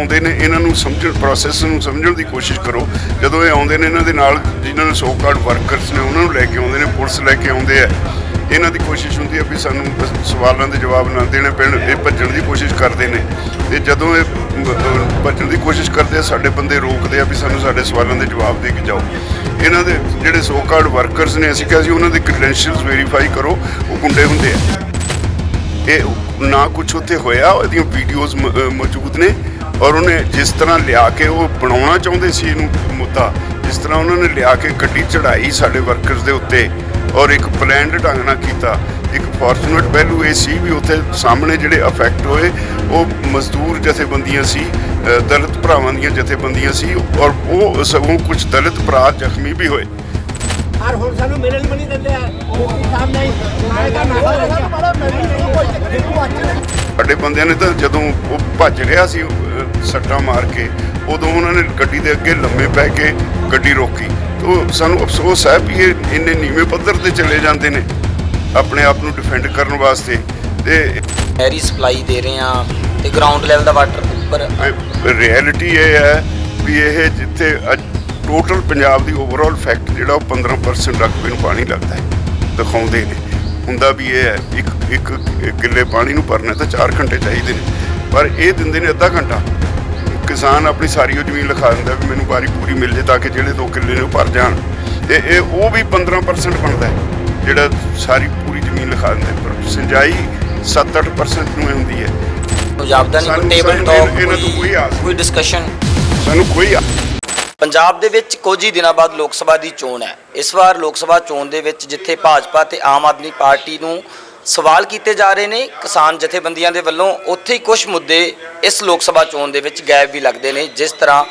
ਆਉਂਦੇ ਨੇ, ਇਹਨਾਂ ਨੂੰ ਸਮਝਣ ਪ੍ਰੋਸੈਸ ਨੂੰ ਸਮਝਣ ਦੀ ਕੋਸ਼ਿਸ਼ ਕਰੋ। ਜਦੋਂ ਇਹ ਆਉਂਦੇ ਨੇ, ਇਹਨਾਂ ਦੇ ਨਾਲ ਜਿਨ੍ਹਾਂ ਨੂੰ ਸੋ ਕਾਰਡ ਵਰਕਰਸ ਨੇ, ਉਹਨਾਂ ਨੂੰ ਲੈ ਕੇ ਆਉਂਦੇ ਨੇ, ਪੁਲਿਸ ਲੈ ਕੇ ਆਉਂਦੇ ਆ। ਇਹਨਾਂ ਦੀ ਕੋਸ਼ਿਸ਼ ਹੁੰਦੀ ਹੈ ਵੀ ਸਾਨੂੰ ਬਸ ਸਵਾਲਾਂ ਦੇ ਜਵਾਬ ਨਾ ਦੇਣੇ ਪੈਣ, ਇਹ ਭੱਜਣ ਦੀ ਕੋਸ਼ਿਸ਼ ਕਰਦੇ ਨੇ। ਤੇ ਜਦੋਂ ਇਹ ਭੱਜਣ ਦੀ ਕੋਸ਼ਿਸ਼ ਕਰਦੇ ਆ, ਸਾਡੇ ਬੰਦੇ ਰੋਕਦੇ ਆ ਵੀ ਸਾਨੂੰ ਸਾਡੇ ਸਵਾਲਾਂ ਦੇ ਜਵਾਬ ਦੇ ਕੇ ਜਾਓ। ਇਹਨਾਂ ਦੇ ਜਿਹੜੇ ਸੋ ਕਾਰਡ ਵਰਕਰਸ ਨੇ, ਅਸੀਂ ਕਿਹਾ ਸੀ ਉਹਨਾਂ ਦੇ ਕ੍ਰੈਡੈਂਸ਼ੀਅਲਸ ਵੈਰੀਫਾਈ ਕਰੋ, ਉਹ ਗੁੰਡੇ ਹੁੰਦੇ ਆ। ਇਹ ਨਾ ਕੁਝ ਉੱਥੇ ਹੋਇਆ, ਉਹਦੀਆਂ ਵੀਡੀਓਜ਼ ਮੌਜੂਦ ਨੇ। ਔਰ ਉਹਨੇ ਜਿਸ ਤਰ੍ਹਾਂ ਲਿਆ ਕੇ ਉਹ ਬਣਾਉਣਾ ਚਾਹੁੰਦੇ ਸੀ ਇਹਨੂੰ ਮੁੱਦਾ, ਜਿਸ ਤਰ੍ਹਾਂ ਉਹਨਾਂ ਨੇ ਲਿਆ ਕੇ ਗੱਡੀ ਚੜਾਈ ਸਾਡੇ ਵਰਕਰਸ ਦੇ ਉੱਤੇ ਔਰ ਇੱਕ ਪਲਾਨਡ ਢੰਗ ਨਾਲ ਕੀਤਾ, ਇੱਕ ਫੋਰਚੂਨੇਟ ਪਹਿਲੂ ਇਹ ਸੀ ਵੀ ਉੱਥੇ ਸਾਹਮਣੇ ਜਿਹੜੇ ਅਫੈਕਟ ਹੋਏ, ਉਹ ਮਜ਼ਦੂਰ ਜਥੇਬੰਦੀਆਂ ਸੀ ਦਲਿਤ ਭਰਾਵਾਂ ਦੀਆਂ ਜਥੇਬੰਦੀਆਂ ਸੀ ਔਰ ਉਹ ਸਗੋਂ ਕੁਝ ਦਲਿਤ ਭਰਾ ਜ਼ਖਮੀ ਵੀ ਹੋਏ। ਔਰ ਹੁਣ ਸਾਨੂੰ ਮਿਲਣ ਵੀ ਨਹੀਂ ਦਿੰਦੇ ਆ। ਮੁਕਤੀ ਸਾਹਿਬ ਨਹੀਂ ਆਏ ਦਾ ਨਾਮ ਬੜਾ ਮਿਲਣ ਨਹੀਂ ਕੋਈ ਦੇਖੋ ਅੱਜ ਸਾਡੇ ਬੰਦਿਆਂ ਨੇ ਤਾਂ ਜਦੋਂ ਉਹ ਭੱਜ ਰਿਹਾ ਸੀ ਅਹ, ਸੱਟਾਂ ਮਾਰ ਕੇ ਉਦੋਂ ਉਹਨਾਂ ਨੇ ਗੱਡੀ ਦੇ ਅੱਗੇ ਲੰਮੇ ਪੈ ਕੇ ਗੱਡੀ ਰੋਕੀ। ਤੋ ਸਾਨੂੰ ਅਫਸੋਸ ਹੈ ਵੀ ਇਹ ਇੰਨੇ ਨੀਵੇਂ ਪੱਧਰ ਤੇ ਚਲੇ ਜਾਂਦੇ ਨੇ ਆਪਣੇ ਆਪ ਨੂੰ ਡਿਫੈਂਡ ਕਰਨ ਵਾਸਤੇ। ਤੇ ਨਹਿਰੀ ਸਪਲਾਈ ਦੇ ਰਹੇ ਆ ਤੇ ਗਰਾਊਂਡ ਲੈਵਲ ਦਾ ਵਾਟਰ ਉੱਪਰ ਰਿਐਲਿਟੀ ਇਹ ਹੈ ਵੀ ਇਹ ਜਿੱਥੇ ਟੋਟਲ ਪੰਜਾਬ ਦੀ ਓਵਰਆਲ ਫੈਕਟ ਜਿਹੜਾ ਉਹ 15% ਰਕਬੇ ਨੂੰ ਪਾਣੀ ਲੱਗਦਾ ਹੈ ਦਿਖਾਉਂਦੇ ਨੇ। ਹੁੰਦਾ ਵੀ ਇਹ ਹੈ ਇੱਕ ਇੱਕ ਕਿੱਲੇ ਪਾਣੀ ਨੂੰ ਭਰਨਾ ਤਾਂ 4 ਘੰਟੇ ਚਾਹੀਦੇ ਨੇ ਪਰ ਇਹ ਦਿੰਦੇ ਨੇ ਅੱਧਾ ਘੰਟਾ। ਕਿਸਾਨ ਆਪਣੀ ਸਾਰੀ ਉਹ ਜ਼ਮੀਨ ਲਿਖਾ ਦਿੰਦਾ ਵੀ ਮੈਨੂੰ ਵਾਰੀ ਪੂਰੀ ਮਿਲ ਜੇ ਤਾਂ ਕਿ ਜਿਹੜੇ 2 ਕਿੱਲੇ ਨੇ ਉਹ ਭਰ ਜਾਣ। ਤੇ ਇਹ ਉਹ ਵੀ 15% ਬਣਦਾ ਜਿਹੜਾ ਸਾਰੀ ਪੂਰੀ ਜ਼ਮੀਨ ਲਿਖਾ ਦਿੰਦੇ ਪਰ ਸਿੰਜਾਈ 7-8% ਨੂੰ ਹੁੰਦੀ ਹੈ। ਕੋਈ ਜਾਪਦਾ ਨਹੀਂ ਟੇਬਲ ਟਾਕ ਕੋਈ। ਕੋਈ ਡਿਸਕਸ਼ਨ ਸਾਨੂੰ ਕੋਈ ਪੰਜਾਬ ਦੇ ਵਿੱਚ ਕੁਝ ਹੀ ਦਿਨਾਂ ਬਾਅਦ ਲੋਕ ਸਭਾ ਦੀ ਚੋਣ ਹੈ। ਇਸ ਵਾਰ ਲੋਕ ਸਭਾ ਚੋਣ ਦੇ ਵਿੱਚ ਜਿੱਥੇ ਭਾਜਪਾ ਤੇ ਆਮ ਆਦਮੀ ਪਾਰਟੀ ਨੂੰ ਸਵਾਲ ਕੀਤੇ ਜਾ ਰਹੇ ਨੇ, ਕਿਸਾਨ ਜਥੇਬੰਦੀਆਂ ਦੇ ਵੱਲੋਂ ਉੱਥੇ ਹੀ ਕੁਝ ਮੁੱਦੇ ਇਸ ਲੋਕ ਸਭਾ ਚੋਣ ਦੇ ਵਿੱਚ ਗਾਇਬ ਵੀ ਲੱਗਦੇ ਨੇ। ਜਿਸ ਤਰ੍ਹਾਂ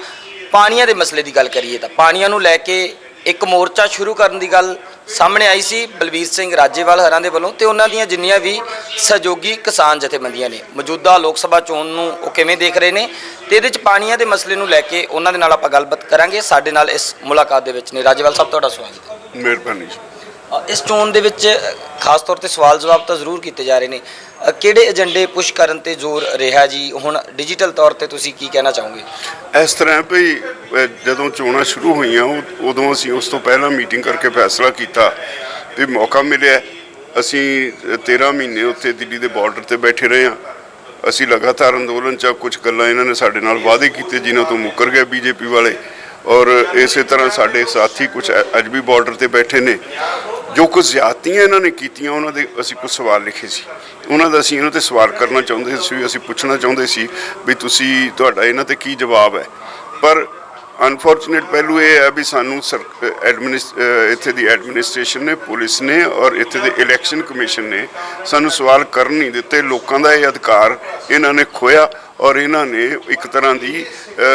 ਪਾਣੀਆਂ ਦੇ ਮਸਲੇ ਦੀ ਗੱਲ ਕਰੀਏ ਤਾਂ ਪਾਣੀਆਂ ਨੂੰ ਲੈ ਕੇ ਇੱਕ ਮੋਰਚਾ ਸ਼ੁਰੂ ਕਰਨ ਦੀ ਗੱਲ ਸਾਹਮਣੇ ਆਈ ਸੀ ਬਲਬੀਰ ਸਿੰਘ ਰਾਜੇਵਾਲ ਹਰਾਂ ਦੇ ਵੱਲੋਂ ਤੇ ਉਹਨਾਂ ਦੀਆਂ ਜਿੰਨੀਆਂ ਵੀ ਸਹਿਯੋਗੀ ਕਿਸਾਨ ਜਥੇਬੰਦੀਆਂ ਨੇ। ਮੌਜੂਦਾ ਲੋਕ ਸਭਾ ਚੋਣ ਨੂੰ ਉਹ ਕਿਵੇਂ ਦੇਖ ਰਹੇ ਨੇ ਤੇ ਇਹਦੇ ਚ ਪਾਣੀਆਂ ਦੇ ਮਸਲੇ ਨੂੰ ਲੈ ਕੇ ਉਹਨਾਂ ਦੇ ਨਾਲ ਆਪਾਂ ਗੱਲਬਾਤ ਕਰਾਂਗੇ। ਸਾਡੇ ਨਾਲ ਇਸ ਮੁਲਾਕਾਤ ਦੇ ਵਿੱਚ ਨੇ। ਰਾਜੇਵਾਲ ਸਾਹਿਬ, ਤੁਹਾਡਾ ਸਵਾਗਤ ਹੈ। ਮਿਹਰਬਾਨੀ ਇਸ ਚੋਣ ਦੇ ਵਿੱਚ ਖਾਸ ਤੌਰ ਤੇ ਸਵਾਲ ਜਵਾਬ ਤਾਂ ਜ਼ਰੂਰ ਕੀਤੇ ਜਾ ਰਹੇ ਨੇ। ਅ, ਕਿਹੜੇ ਏਜੰਡੇ ਪੁਸ਼ ਕਰਨ ਤੇ ਜ਼ੋਰ ਰਿਹਾ ਜੀ? ਹੁਣ ਡਿਜੀਟਲ ਤੌਰ ਤੇ ਤੁਸੀਂ ਕੀ ਕਹਿਣਾ ਚਾਹੋਗੇ? ਇਸ ਤਰ੍ਹਾਂ ਵੀ ਅਹ, ਜਦੋਂ ਚੋਣਾਂ ਸ਼ੁਰੂ ਹੋਈਆਂ ਉ- ਉਦੋਂ ਅਸੀਂ ਉਸ ਤੋਂ ਪਹਿਲਾਂ ਮੀਟਿੰਗ ਕਰਕੇ ਫੈਸਲਾ ਕੀਤਾ ਵੀ ਮੌਕਾ ਮਿਲਿਆ। ਅਸੀਂ ਅਹ, 13 ਮਹੀਨੇ ਉੱਥੇ ਦਿੱਲੀ ਦੇ ਬਾਰਡਰ ਤੇ ਬੈਠੇ ਰਹੇ ਹਾਂ। ਅਸੀਂ ਲਗਾਤਾਰ ਅੰਦੋਲਨ ਚ ਕੁਝ ਗੱਲਾਂ ਇਹਨਾਂ ਨੇ ਸਾਡੇ ਨਾਲ ਵਾਅਦੇ ਕੀਤੇ ਜਿਨ੍ਹਾਂ ਤੋਂ ਮੁੱਕਰ ਗਏ ਬੀਜੇਪੀ ਵਾਲੇ। ਔਰ ਇਸੇ ਤਰ੍ਹਾਂ ਸਾਡੇ ਸਾਥੀ ਕੁਝ ਅੱਜ ਵੀ ਬਾਰਡਰ ਤੇ ਬੈਠੇ ਨੇ। ਜੋ ਕੁਝ ਜ਼ਿਆਦਤੀਆਂ ਇਹਨਾਂ ਨੇ ਕੀਤੀਆਂ, ਉਹਨਾਂ ਦੇ ਅਸੀਂ ਕੁਝ ਸਵਾਲ ਲਿਖੇ ਸੀ। ਉਹਨਾਂ ਦਾ ਅਸੀਂ ਇਹਨਾਂ ਤੇ ਸਵਾਲ ਕਰਨਾ ਚਾਹੁੰਦੇ ਸੀ ਅਸੀਂ ਪੁੱਛਣਾ ਚਾਹੁੰਦੇ ਸੀ ਵੀ ਤੁਸੀਂ, ਤੁਹਾਡਾ ਇਹਨਾਂ ਤੇ ਕੀ ਜਵਾਬ ਹੈ? ਪਰ ਅਨਫੋਰਚੂਨੇਟ ਪਹਿਲੂ ਇਹ ਹੈ ਵੀ ਸਾਨੂੰ ਐਡਮਿਨਿਸ ਇੱਥੇ ਦੀ ਐਡਮਿਨਿਸਟ੍ਰੇਸ਼ਨ ਨੇ, ਪੁਲਿਸ ਨੇ ਔਰ ਇੱਥੇ ਦੇ ਇਲੈਕਸ਼ਨ ਕਮਿਸ਼ਨ ਨੇ ਸਾਨੂੰ ਸਵਾਲ ਕਰਨ ਨਹੀਂ ਦਿੱਤੇ। ਲੋਕਾਂ ਦਾ ਇਹ ਅਧਿਕਾਰ ਇਹਨਾਂ ਨੇ ਖੋਇਆ ਔਰ ਇਹਨਾਂ ਨੇ ਇੱਕ ਤਰ੍ਹਾਂ ਦੀ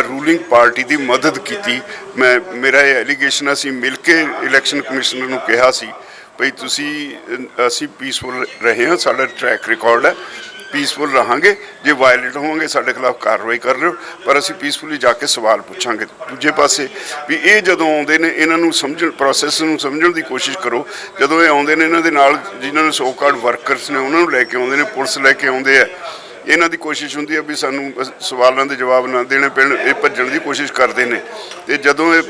ਰੂਲਿੰਗ ਪਾਰਟੀ ਦੀ ਮਦਦ ਕੀਤੀ। ਮੈਂ, ਮੇਰਾ ਇਹ ਐਲੀਗੇਸ਼ਨ ਅਸੀਂ ਮਿਲ ਕੇ ਇਲੈਕਸ਼ਨ ਕਮਿਸ਼ਨਰ ਨੂੰ ਕਿਹਾ ਸੀ, ਭਈ ਤੁਸੀਂ ਅਸੀਂ ਪੀਸਫੁਲ ਰਹੇ ਹਾਂ, ਸਾਡਾ ਟਰੈਕ ਰਿਕਾਰਡ ਹੈ। ਪੀਸਫੁਲ ਰਹਾਂਗੇ, ਜੇ ਵਾਇਲੇਟ ਹੋਵਾਂਗੇ, ਸਾਡੇ ਖਿਲਾਫ ਕਾਰਵਾਈ ਕਰ ਰਹੇ ਹੋ ਪਰ ਅਸੀਂ ਪੀਸਫੁਲੀ ਜਾ ਕੇ ਸਵਾਲ ਪੁੱਛਾਂਗੇ। ਦੂਜੇ ਪਾਸੇ ਵੀ ਇਹ ਜਦੋਂ ਆਉਂਦੇ ਨੇ, ਇਹਨਾਂ ਨੂੰ ਸਮਝਣ ਪ੍ਰੋਸੈਸ ਨੂੰ ਸਮਝਣ ਦੀ ਕੋਸ਼ਿਸ਼ ਕਰੋ। ਜਦੋਂ ਇਹ ਆਉਂਦੇ ਨੇ, ਇਹਨਾਂ ਦੇ ਨਾਲ ਜਿਨ੍ਹਾਂ ਨੂੰ ਸੋ ਕਾਰਡ ਵਰਕਰਸ ਨੇ, ਉਹਨਾਂ ਨੂੰ ਲੈ ਕੇ ਆਉਂਦੇ ਨੇ, ਪੁਲਿਸ ਲੈ ਕੇ ਆਉਂਦੇ ਆ। ਇਹਨਾਂ ਦੀ ਕੋਸ਼ਿਸ਼ ਹੁੰਦੀ ਹੈ ਵੀ ਸਾਨੂੰ ਸਵਾਲਾਂ ਦੇ ਜਵਾਬ ਨਾ ਦੇਣੇ ਪੈਣ, ਇਹ ਭੱਜਣ ਦੀ ਕੋਸ਼ਿਸ਼ ਕਰਦੇ ਨੇ। ਤੇ ਜਦੋਂ ਇਹ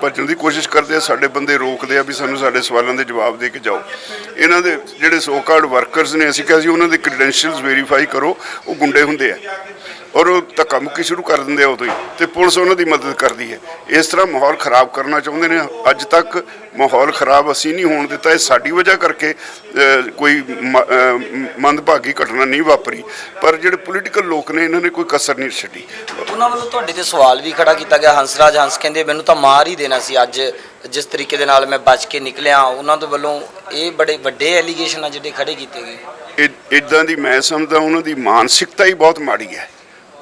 ਭੱਜਣ ਦੀ ਕੋਸ਼ਿਸ਼ ਕਰਦੇ ਆ, ਸਾਡੇ ਬੰਦੇ ਰੋਕਦੇ ਆ ਵੀ ਸਾਨੂੰ ਸਾਡੇ ਸਵਾਲਾਂ ਦੇ ਜਵਾਬ ਦੇ ਕੇ ਜਾਓ। ਇਹਨਾਂ ਦੇ ਜਿਹੜੇ ਸੋ ਕਾਰਡ ਵਰਕਰਸ ਨੇ, ਅਸੀਂ ਕਿਹਾ ਸੀ ਉਹਨਾਂ ਦੇ ਕ੍ਰੈਡੈਂਸ਼ੀਅਲਸ ਵੈਰੀਫਾਈ ਕਰੋ, ਉਹ ਗੁੰਡੇ ਹੁੰਦੇ ਆ। ਔਰ ਉਹ ਧੱਕਾ ਮੁੱਕੀ ਸ਼ੁਰੂ ਕਰ ਦਿੰਦੇ ਆ ਉਦੋਂ ਹੀ। ਤੇ ਪੁਲਿਸ ਉਹਨਾਂ ਦੀ ਮਦਦ ਕਰਦੀ ਹੈ। ਇਸ ਤਰ੍ਹਾਂ ਮਾਹੌਲ ਖਰਾਬ ਕਰਨਾ ਚਾਹੁੰਦੇ ਨੇ। ਅੱਜ ਤੱਕ ਮਾਹੌਲ ਖਰਾਬ ਅਸੀਂ ਨਹੀਂ ਹੋਣ ਦਿੱਤਾ। ਇਹ ਸਾਡੀ ਵਜ੍ਹਾ ਕਰਕੇ ਕੋਈ ਮੰਦਭਾਗੀ ਘਟਨਾ ਨਹੀਂ ਵਾਪਰੀ। ਪਰ ਜਿਹੜੇ ਪੋਲੀਟੀਕਲ ਲੋਕ ਨੇ ਇਹਨਾਂ ਨੇ ਕੋਈ ਕਸਰ ਨਹੀਂ ਛੱਡੀ। ਉਹਨਾਂ ਵੱਲੋਂ ਤੁਹਾਡੇ ਤੇ ਸਵਾਲ ਵੀ ਖੜਾ ਕੀਤਾ ਗਿਆ। ਹੰਸਰਾਜ ਹੰਸ ਕਹਿੰਦੇ ਮੈਨੂੰ ਤਾਂ ਮਾਰ ਹੀ ਦੇਣਾ ਸੀ ਅੱਜ। ਜਿਸ ਤਰੀਕੇ ਦੇ ਨਾਲ ਮੈਂ ਬਚ ਕੇ ਨਿਕਲਿਆ। ਉਹਨਾਂ ਦੇ ਵੱਲੋਂ ਇਹ ਬੜੇ ਵੱਡੇ ਐਲੀਗੇਸ਼ਨ ਆ ਜਿਹੜੇ ਖੜੇ ਕੀਤੇ ਗਏ। ਇਦਾਂ ਦੀ ਮੈਂ ਸਮਝਦਾ ਉਹਨਾਂ ਦੀ ਮਾਨਸਿਕਤਾ ਹੀ ਬਹੁਤ ਮਾੜੀ ਹੈ।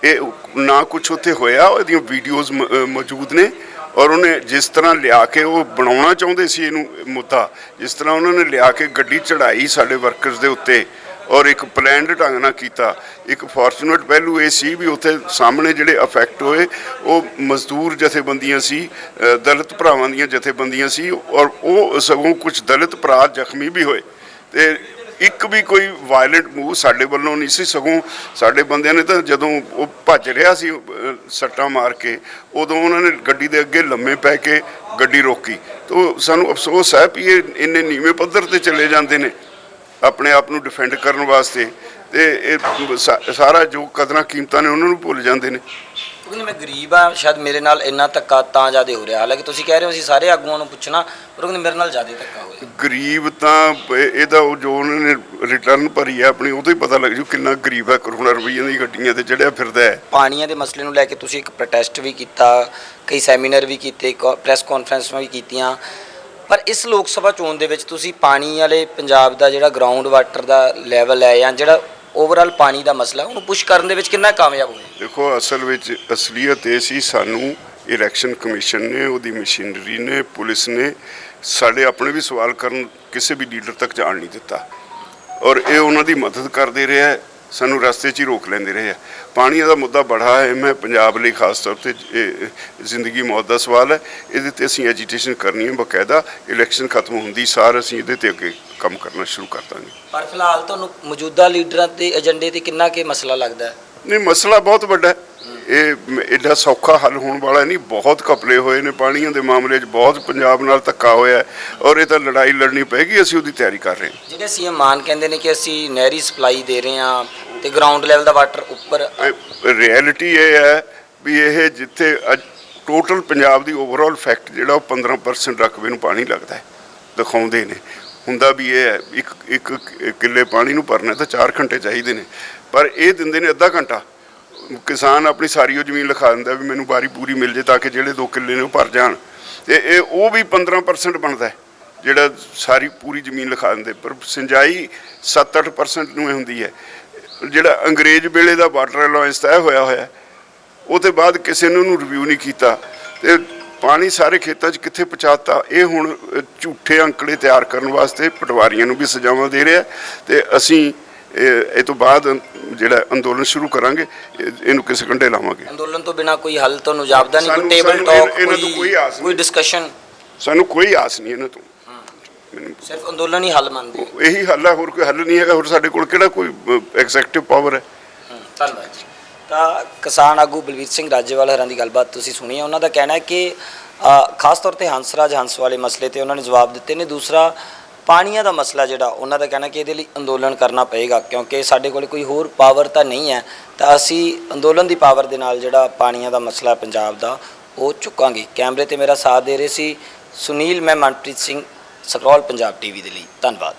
ਇਹ ਨਾ ਕੁਝ ਉੱਥੇ ਹੋਇਆ, ਉਹਦੀਆਂ ਵੀਡੀਓਜ਼ ਮੌਜੂਦ ਨੇ ਔਰ ਉਹਨੇ ਜਿਸ ਤਰ੍ਹਾਂ ਲਿਆ ਕੇ ਉਹ ਬਣਾਉਣਾ ਚਾਹੁੰਦੇ ਸੀ ਇਹਨੂੰ ਮੁੱਦਾ, ਜਿਸ ਤਰ੍ਹਾਂ ਉਹਨਾਂ ਨੇ ਲਿਆ ਕੇ ਗੱਡੀ ਚੜਾਈ ਸਾਡੇ ਵਰਕਰਸ ਦੇ ਉੱਤੇ ਔਰ ਇੱਕ ਪਲਾਨਡ ਢੰਗ ਨਾਲ ਕੀਤਾ। ਇੱਕ ਫੋਰਚੂਨੇਟ ਪਹਿਲੂ ਇਹ ਸੀ ਵੀ ਉੱਥੇ ਸਾਹਮਣੇ ਜਿਹੜੇ ਅਫੈਕਟ ਹੋਏ, ਉਹ ਮਜ਼ਦੂਰ ਜਥੇਬੰਦੀਆਂ ਸੀ ਦਲਿਤ ਭਰਾਵਾਂ ਦੀਆਂ ਜਥੇਬੰਦੀਆਂ ਸੀ ਔਰ ਉਹ ਸਗੋਂ ਕੁਝ ਦਲਿਤ ਭਰਾ ਜ਼ਖਮੀ ਵੀ ਹੋਏ। ਤੇ ਇੱਕ ਵੀ ਕੋਈ ਵਾਇਲੈਂਟ ਮੂਵ ਸਾਡੇ ਵੱਲੋਂ ਨਹੀਂ ਸੀ, ਸਗੋਂ ਸਾਡੇ ਬੰਦਿਆਂ ਨੇ ਤਾਂ ਜਦੋਂ ਉਹ ਭੱਜ ਰਿਹਾ ਸੀ ਸੱਟਾਂ ਮਾਰ ਕੇ, ਉਦੋਂ ਉਹਨਾਂ ਨੇ ਗੱਡੀ ਦੇ ਅੱਗੇ ਲੰਮੇ ਪੈ ਕੇ ਗੱਡੀ ਰੋਕੀ। ਤੋ ਸਾਨੂੰ ਅਫਸੋਸ ਹੈ ਵੀ ਇਹ ਇੰਨੇ ਨੀਵੇਂ ਪੱਧਰ ਤੇ ਚਲੇ ਜਾਂਦੇ ਨੇ ਆਪਣੇ ਆਪ ਨੂੰ ਡਿਫੈਂਡ ਕਰਨ ਵਾਸਤੇ ਤੇ ਇਹ ਸਾਰਾ ਜੋ ਕਦਰਾਂ ਕੀਮਤਾਂ ਨੇ ਉਹਨਾਂ ਨੂੰ ਭੁੱਲ ਜਾਂਦੇ ਨੇ। ਕਿਉਂਕਿ ਮੈਂ ਗਰੀਬ ਆ ਸ਼ਾਇਦ ਮੇਰੇ ਨਾਲ ਇੰਨਾ ਧੱਕਾ ਤਾਂ ਜ਼ਿਆਦਾ ਹੋ ਰਿਹਾ। ਹਾਲਾਂਕਿ ਤੁਸੀਂ ਕਹਿ ਰਹੇ ਹੋ ਅਸੀਂ ਸਾਰੇ ਆਗੂਆਂ ਨੂੰ ਪੁੱਛਣਾ ਪਰ ਉਹ ਕਹਿੰਦੇ ਮੇਰੇ ਨਾਲ ਜ਼ਿਆਦਾ ਧੱਕਾ ਹੋਇਆ ਗਰੀਬ ਤਾਂ ਇਹ- ਇਹਦਾ ਉਹ ਜੋ ਉਹਨਾਂ ਨੇ ਰਿਟਰਨ ਭਰੀ ਹੈ ਆਪਣੀ ਉਦੋਂ ਹੀ ਪਤਾ ਲੱਗ ਜੂ ਕਿੰਨਾ ਗਰੀਬ ਹੈ ਕਰੋੜਾਂ ਰੁਪਈਆਂ ਦੀ ਗੱਡੀਆਂ ਤੇ ਚੜਿਆ ਫਿਰਦਾ ਹੈ। ਪਾਣੀਆਂ ਦੇ ਮਸਲੇ ਨੂੰ ਲੈ ਕੇ ਤੁਸੀਂ ਇੱਕ ਪ੍ਰੋਟੈਸਟ ਵੀ ਕੀਤਾ ਕਈ ਸੈਮੀਨਾਰ ਵੀ ਕੀਤੇ ਪ੍ਰੈਸ ਕਾਨਫਰੰਸਾਂ ਵੀ ਕੀਤੀਆਂ। ਪਰ ਇਸ ਲੋਕ ਸਭਾ ਚੋਣ ਦੇ ਵਿੱਚ ਤੁਸੀਂ ਪਾਣੀ ਵਾਲੇ ਪੰਜਾਬ ਦਾ ਜਿਹੜਾ ਗਰਾਊਂਡ ਵਾਟਰ ਦਾ ਲੈਵਲ ਹੈ ਜਾਂ ਜਿਹੜਾ ਓਵਰਆਲ ਪਾਣੀ ਦਾ ਮਸਲਾ, ਉਹਨੂੰ ਪੁਸ਼ ਕਰਨ ਦੇ ਵਿੱਚ ਕਿੰਨਾ ਕਾਮਯਾਬ ਹੋਏ ਦੇਖੋ, ਅਸਲ ਵਿੱਚ ਅਸਲੀਅਤ ਇਹ ਸੀ, ਸਾਨੂੰ ਇਲੈਕਸ਼ਨ ਕਮਿਸ਼ਨ ਨੇ, ਉਹਦੀ ਮਸ਼ੀਨਰੀ ਨੇ, ਪੁਲਿਸ ਨੇ ਸਾਡੇ ਆਪਣੇ ਵੀ ਸਵਾਲ ਕਰਨ ਕਿਸੇ ਵੀ ਲੀਡਰ ਤੱਕ ਜਾਣ ਨਹੀਂ ਦਿੱਤਾ। ਔਰ ਇਹ ਉਹਨਾਂ ਦੀ ਮਦਦ ਕਰਦੇ ਰਿਹਾ ਸਾਨੂੰ ਰਸਤੇ 'ਚ ਹੀ ਰੋਕ ਲੈਂਦੇ ਰਹੇ ਆ। ਪਾਣੀ ਦਾ ਮੁੱਦਾ ਬੜਾ ਹੈ ਮੈਂ ਪੰਜਾਬ ਲਈ ਖਾਸ ਤੌਰ ਤੇ ਜ਼ਿੰਦਗੀ ਮੌਤ ਦਾ ਸਵਾਲ ਹੈ। ਇਹਦੇ ਤੇ ਅਸੀਂ ਐਜੀਟੇਸ਼ਨ ਕਰਨੀ ਹੈ ਬਕਾਇਦਾ ਇਲੈਕਸ਼ਨ ਖਤਮ ਹੁੰਦੀ ਸਾਰ ਅਸੀਂ ਇਹਦੇ ਤੇ ਅੱਗੇ ਕੰਮ ਕਰਨਾ ਸ਼ੁਰੂ ਕਰ ਦਾਂਗੇ। ਪਰ ਫਿਲਹਾਲ ਤੁਹਾਨੂੰ ਮੌਜੂਦਾ ਲੀਡਰਾਂ ਦੇ ਏਜੰਡੇ ਤੇ ਕਿੰਨਾ ਕੇ ਮਸਲਾ ਲੱਗਦਾ ਹੈ? ਨਹੀਂ ਮਸਲਾ ਬਹੁਤ ਵੱਡਾ ਹੈ। ਇਹ ਐਡਾ ਸੌਖਾ ਹੱਲ ਹੋਣ ਵਾਲਾ ਨਹੀਂ ਬਹੁਤ ਕਪਲੇ ਹੋਏ ਨੇ ਪਾਣੀਆਂ ਦੇ ਮਾਮਲੇ 'ਚ ਬਹੁਤ ਪੰਜਾਬ ਨਾਲ ਧੱਕਾ ਹੋਇਆ ਹੈ ਔਰ ਇਹ ਤਾਂ ਲੜਾਈ ਲੜਨੀ ਪਏਗੀ ਅਸੀਂ ਉਹਦੀ ਤਿਆਰੀ ਕਰ ਰਹੇ ਹਾਂ। ਜਿਹੜੇ ਸੀਐਮ ਮਾਨ ਕਹਿੰਦੇ ਨੇ ਕਿ ਅਸੀਂ ਨਹਿਰੀ ਸਪਲਾਈ ਦੇ ਰਹੇ ਹਾਂ ਤੇ ਗਰਾਊਂਡ ਲੈਵਲ ਦਾ ਵਾਟਰ ਉੱਪਰ ਰਿਐਲਿਟੀ ਇਹ ਹੈ ਵੀ ਇਹ ਜਿੱਥੇ ਟੋਟਲ ਪੰਜਾਬ ਦੀ ਓਵਰਆਲ ਫੈਕਟ ਜਿਹੜਾ ਉਹ 15% ਰਕਬੇ ਨੂੰ ਪਾਣੀ ਲੱਗਦਾ ਹੈ, ਦਿਖਾਉਂਦੇ ਨੇ। ਹੁੰਦਾ ਵੀ ਇਹ ਹੈ, ਇੱਕ ਇੱਕ ਕਿੱਲੇ ਪਾਣੀ ਨੂੰ ਭਰਨਾ ਤਾਂ 4 ਘੰਟੇ ਚਾਹੀਦੇ ਨੇ। ਪਰ ਇਹ ਦਿੰਦੇ ਨੇ ਅੱਧਾ ਘੰਟਾ। ਕਿਸਾਨ ਆਪਣੀ ਸਾਰੀ ਉਹ ਜ਼ਮੀਨ ਲਿਖਾ ਦਿੰਦਾ ਵੀ ਮੈਨੂੰ ਵਾਰੀ ਪੂਰੀ ਮਿਲ ਜੇ ਤਾਂ ਕਿ ਜਿਹੜੇ 2 ਕਿੱਲੇ ਨੇ ਉਹ ਭਰ ਜਾਣ। ਤੇ ਇਹ, ਉਹ ਵੀ 15% ਬਣਦਾ ਹੈ, ਜਿਹੜਾ ਸਾਰੀ ਪੂਰੀ ਜ਼ਮੀਨ ਲਿਖਾ ਦਿੰਦੇ। ਪਰ ਸਿੰਜਾਈ 7-8% ਨੂੰ ਇਹ ਹੁੰਦੀ ਹੈ। ਜਿਹੜਾ ਅੰਗਰੇਜ਼ ਵੇਲੇ ਦਾ ਵਾਟਰ ਅਲਾਉੈਂਸ ਤੈਅ ਹੋਇਆ ਹੋਇਆ ਉਹ ਤੋਂ ਬਾਅਦ ਕਿਸੇ ਨੇ ਉਹਨੂੰ ਰਿਵਿਊ ਨਹੀਂ ਕੀਤਾ। ਤੇ ਪਾਣੀ ਸਾਰੇ ਖੇਤਾਂ 'ਚ ਕਿੱਥੇ ਪਹੁੰਚਾਤਾ ਇਹ ਹੁਣ ਝੂਠੇ ਅੰਕੜੇ ਤਿਆਰ ਕਰਨ ਵਾਸਤੇ ਪਟਵਾਰੀਆਂ ਨੂੰ ਵੀ ਸਜ਼ਾਵਾਂ ਦੇ ਰਿਹਾ। ਤੇ ਅਸੀਂ ਇਹ ਤੋਂ ਬਾਅਦ ਜਿਹੜਾ ਅੰਦੋਲਨ ਸ਼ੁਰੂ ਕਰਾਂਗੇ ਇਹ- ਇਹਨੂੰ ਕਿਸੇ ਕੰਢੇ ਲਾਵਾਂਗੇ। ਅੰਦੋਲਨ ਤੋਂ ਬਿਨਾ ਕੋਈ ਹੱਲ ਤੁਹਾਨੂੰ ਜਾਪਦਾ ਨਹੀਂ ਕੋਈ ਟੇਬਲ ਟਾਕ ਕੋਈ ਕੋਈ। ਡਿਸਕਸ਼ਨ ਸਾਨੂੰ ਕੋਈ ਆਸ ਨਹੀਂ ਇਹਨਾਂ ਤੋਂ। ਮੈਨੂੰ ਸਿਰਫ ਅੰਦੋਲਨ ਹੀ ਹੱਲ ਮੰਨਦੇ। ਇਹੀ ਹੱਲ ਹੈ ਹੋਰ ਕੋਈ ਹੱਲ ਨਹੀਂ ਹੈਗਾ। ਹੋਰ ਸਾਡੇ ਕੋਲ ਕਿਹੜਾ ਕੋਈ ਐਗਜ਼ੈਕਟਿਵ ਪਾਵਰ ਹੈ? ਹਮ, ਧੰਨਵਾਦ ਜੀ। ਤਾਂ ਕਿਸਾਨ ਆਗੂ ਬਲਵੀਰ ਸਿੰਘ ਰਾਜੇਵਾਲ ਹਰਾਂ ਦੀ ਗੱਲਬਾਤ ਤੁਸੀਂ ਸੁਣੀ ਹੈ ਉਹਨਾਂ ਦਾ ਕਹਿਣਾ ਹੈ ਕਿ ਅ, ਖਾਸ ਤੌਰ ਤੇ ਹੰਸਰਾਜ ਹੰਸ ਵਾਲੇ ਮਸਲੇ ਤੇ ਉਹਨਾਂ ਨੇ ਜਵਾਬ ਦਿੱਤੇ ਨੇ। ਦੂਸਰਾ ਪਾਣੀਆਂ ਦਾ ਮਸਲਾ ਜਿਹੜਾ ਉਹਨਾਂ ਦਾ ਕਹਿਣਾ ਕਿ ਇਹਦੇ ਲਈ ਅੰਦੋਲਨ ਕਰਨਾ ਪਏਗਾ ਕਿਉਂਕਿ ਸਾਡੇ ਕੋਲ ਕੋਈ ਹੋਰ ਪਾਵਰ ਤਾਂ ਨਹੀਂ ਹੈ। ਤਾਂ ਅਸੀਂ ਅੰਦੋਲਨ ਦੀ ਪਾਵਰ ਦੇ ਨਾਲ ਜਿਹੜਾ ਪਾਣੀਆਂ ਦਾ ਮਸਲਾ ਪੰਜਾਬ ਦਾ ਉਹ ਚੁੱਕਾਂਗੇ। ਕੈਮਰੇ ਤੇ ਮੇਰਾ ਸਾਥ ਦੇ ਰਹੇ ਸੀ ਸੁਨੀਲ ਮੈਂ ਮਨਪ੍ਰੀਤ ਸਿੰਘ ਸਕਰੋਲ ਪੰਜਾਬ ਟੀਵੀ ਦੇ ਲਈ। ਧੰਨਵਾਦ।